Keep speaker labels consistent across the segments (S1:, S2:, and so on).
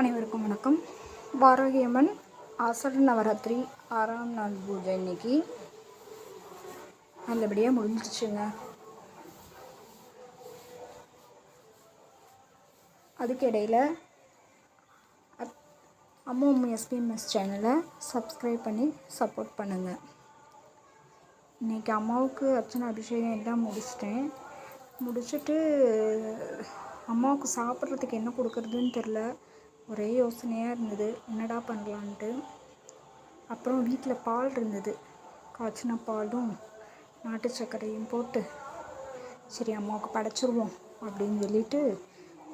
S1: அனைவருக்கும் வணக்கம். வாராகியம்மன் ஆசட நவராத்திரி ஆறாம் நாள் பூஜை இன்னைக்கு. நல்லபடியாக முடிஞ்சிச்சுங்க அதுக்கு இடையில் அம்மாவும் அம்மா அம்மா எஸ்பிஎம்எஸ் சேனலை சப்ஸ்கிரைப் பண்ணி சப்போர்ட் பண்ணுங்கள் இன்றைக்கி அம்மாவுக்கு அர்ச்சனை அபிஷேகம் எல்லாம் முடிச்சிட்டேன். முடிச்சுட்டு அம்மாவுக்கு சாப்பிட்றதுக்கு என்ன கொடுக்குறதுன்னு தெரில ஒரே யோசனையாக இருந்தது. என்னடா பண்ணலான்ட்டு? அப்புறம் வீட்டில் பால் இருந்தது. காய்ச்சின பாலும் நாட்டு சர்க்கரையும் போட்டு சரி அம்மாவுக்கு படைச்சிருவோம் அப்படின்னு சொல்லிட்டு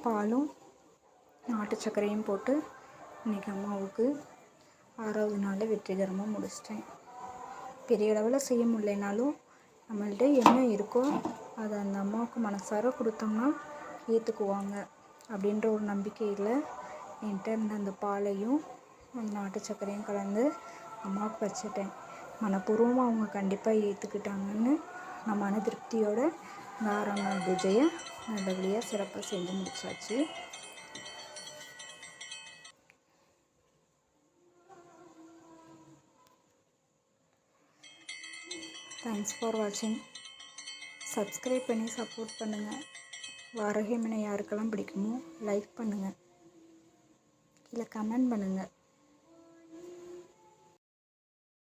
S1: பாலும் நாட்டு சர்க்கரையும் போட்டு இன்றைக்கி அம்மாவுக்கு ஆறாவது நாள் வெற்றிகரமாக முடிச்சிட்டேன். பெரிய அளவில் செய்ய முடியலனாலும் நம்மள்ட்ட என்ன இருக்கோ அதை அந்த அம்மாவுக்கு மனசார கொடுத்தோம்னா ஏற்றுக்குவாங்க அப்படின்ற ஒரு நம்பிக்கையில் என்கிட்ட இருந்த அந்த பாலையும் அந்த நாட்டு சர்க்கரையும் கலந்து அம்மாவுக்கு வச்சுட்டேன். மனப்பூர்வமாக அவங்க கண்டிப்பாக ஏற்றுக்கிட்டாங்கன்னு நான் மன திருப்தியோட இந்த ஆறாம் நாள் பூஜையை நல்லபடியாக சிறப்பாக செஞ்சு முடிச்சாச்சு. தேங்க்ஸ் ஃபார் வாட்சிங் சப்ஸ்கிரைப் பண்ணி சப்போர்ட் பண்ணுங்கள் வாரகியம்மனை யாருக்கெல்லாம் பிடிக்குமோ லைக் பண்ணுங்கள் இல்லை கமெண்ட் பண்ணுங்கள்